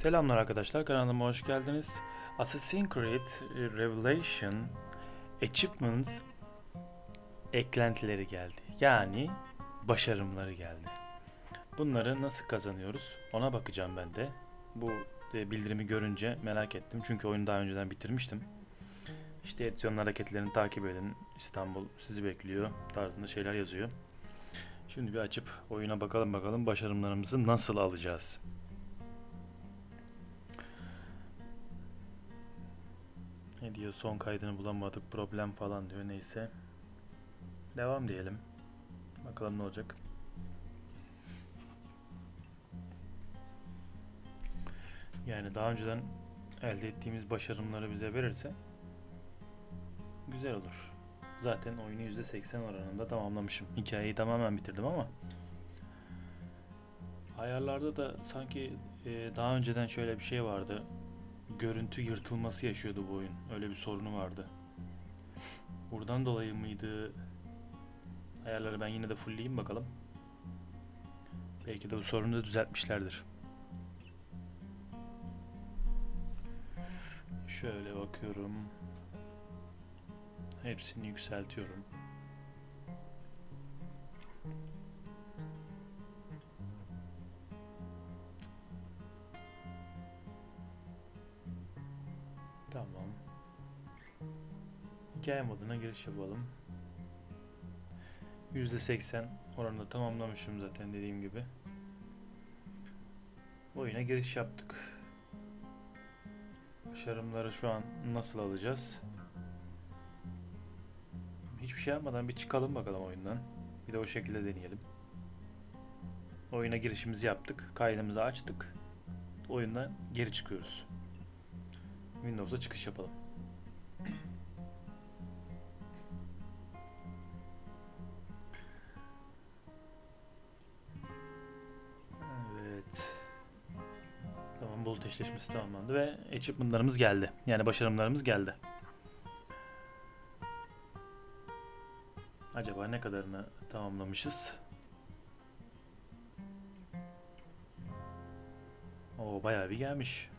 Selamlar arkadaşlar, kanalıma hoş geldiniz. Assassin's Creed Revelation Achievements eklentileri geldi. Yani başarımları geldi. Bunları nasıl kazanıyoruz ona bakacağım ben de. Bu e, bildirimi görünce merak ettim. Çünkü oyunu daha önceden bitirmiştim. İşte edisyon hareketlerini takip edin. İstanbul sizi bekliyor tarzında şeyler yazıyor. Şimdi bir açıp oyuna bakalım bakalım başarımlarımızı nasıl alacağız. Ne diyor son kaydını bulamadık problem falan diyor neyse. Devam diyelim. Bakalım ne olacak. Yani daha önceden elde ettiğimiz başarımları bize verirse güzel olur. Zaten oyunu %80 oranında tamamlamışım. Hikayeyi tamamen bitirdim ama ayarlarda da sanki e, daha önceden şöyle bir şey vardı görüntü yırtılması yaşıyordu bu oyun. Öyle bir sorunu vardı. Buradan dolayı mıydı? Ayarları ben yine de fullleyeyim bakalım. Belki de bu sorunu da düzeltmişlerdir. Şöyle bakıyorum. Hepsini yükseltiyorum. Tamam. Hikaye moduna giriş yapalım. %80 oranında tamamlamışım zaten dediğim gibi. Oyuna giriş yaptık. Başarımları şu an nasıl alacağız? Hiçbir şey yapmadan bir çıkalım bakalım oyundan. Bir de o şekilde deneyelim. Oyuna girişimizi yaptık. Kaydımızı açtık. Oyundan geri çıkıyoruz. Windows'a çıkış yapalım. Evet. Tamam bulut eşleşmesi tamamlandı ve achievement'larımız geldi. Yani başarımlarımız geldi. Acaba ne kadarını tamamlamışız? Oo bayağı bir gelmiş.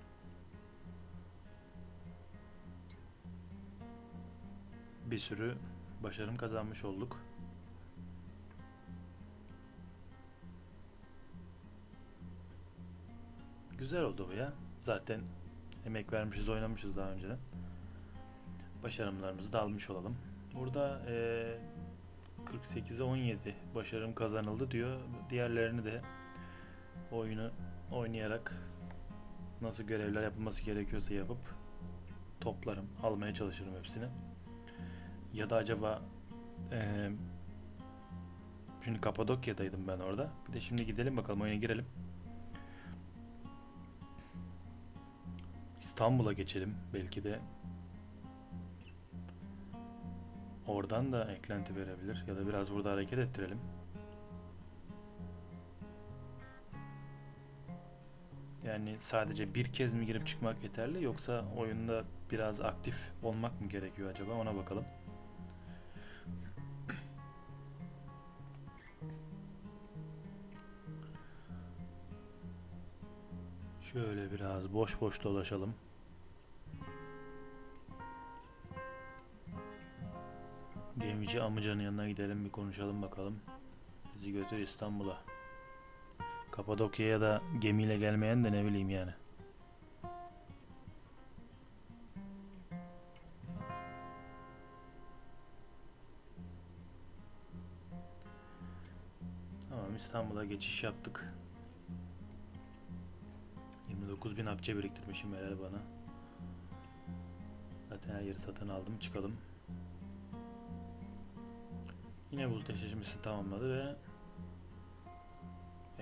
Bir sürü başarım kazanmış olduk. Güzel oldu bu ya. Zaten emek vermişiz, oynamışız daha önceden. Başarımlarımızı da almış olalım. Burada eee 48'e 17 başarım kazanıldı diyor. Diğerlerini de oyunu oynayarak nasıl görevler yapılması gerekiyorsa yapıp toplarım, almaya çalışırım hepsini. Ya da acaba eee şimdi Kapadokya'daydım ben orada. Bir de şimdi gidelim bakalım oyuna girelim. İstanbul'a geçelim. Belki de oradan da eklenti verebilir. Ya da biraz burada hareket ettirelim. Yani sadece bir kez mi girip çıkmak yeterli yoksa oyunda biraz aktif olmak mı gerekiyor acaba ona bakalım. Şöyle biraz boş boş dolaşalım. Gemici amcanın yanına gidelim bir konuşalım bakalım. Bizi götür İstanbul'a. Kapadokya'ya da gemiyle gelmeyen de ne bileyim yani. Tamam İstanbul'a geçiş yaptık. 29 bin akçe biriktirmişim helal bana. Zaten her yeri satın aldım çıkalım. Yine bulut eşleşmesi tamamladı ve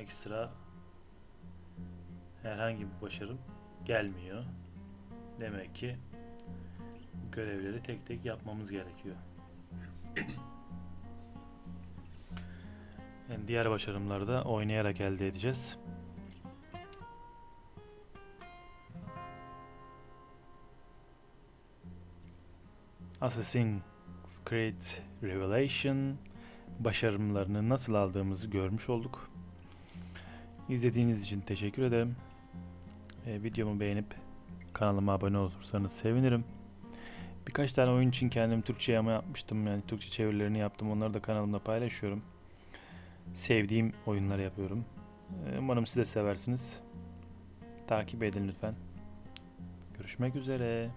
ekstra herhangi bir başarım gelmiyor. Demek ki görevleri tek tek yapmamız gerekiyor. Yani diğer başarımları da oynayarak elde edeceğiz. Assassin's Creed Revelation başarımlarını nasıl aldığımızı görmüş olduk. İzlediğiniz için teşekkür ederim. E, videomu beğenip kanalıma abone olursanız sevinirim. Birkaç tane oyun için kendim Türkçe yama yapmıştım. Yani Türkçe çevirilerini yaptım. Onları da kanalımda paylaşıyorum. Sevdiğim oyunlar yapıyorum. E, umarım siz de seversiniz. Takip edin lütfen. Görüşmek üzere.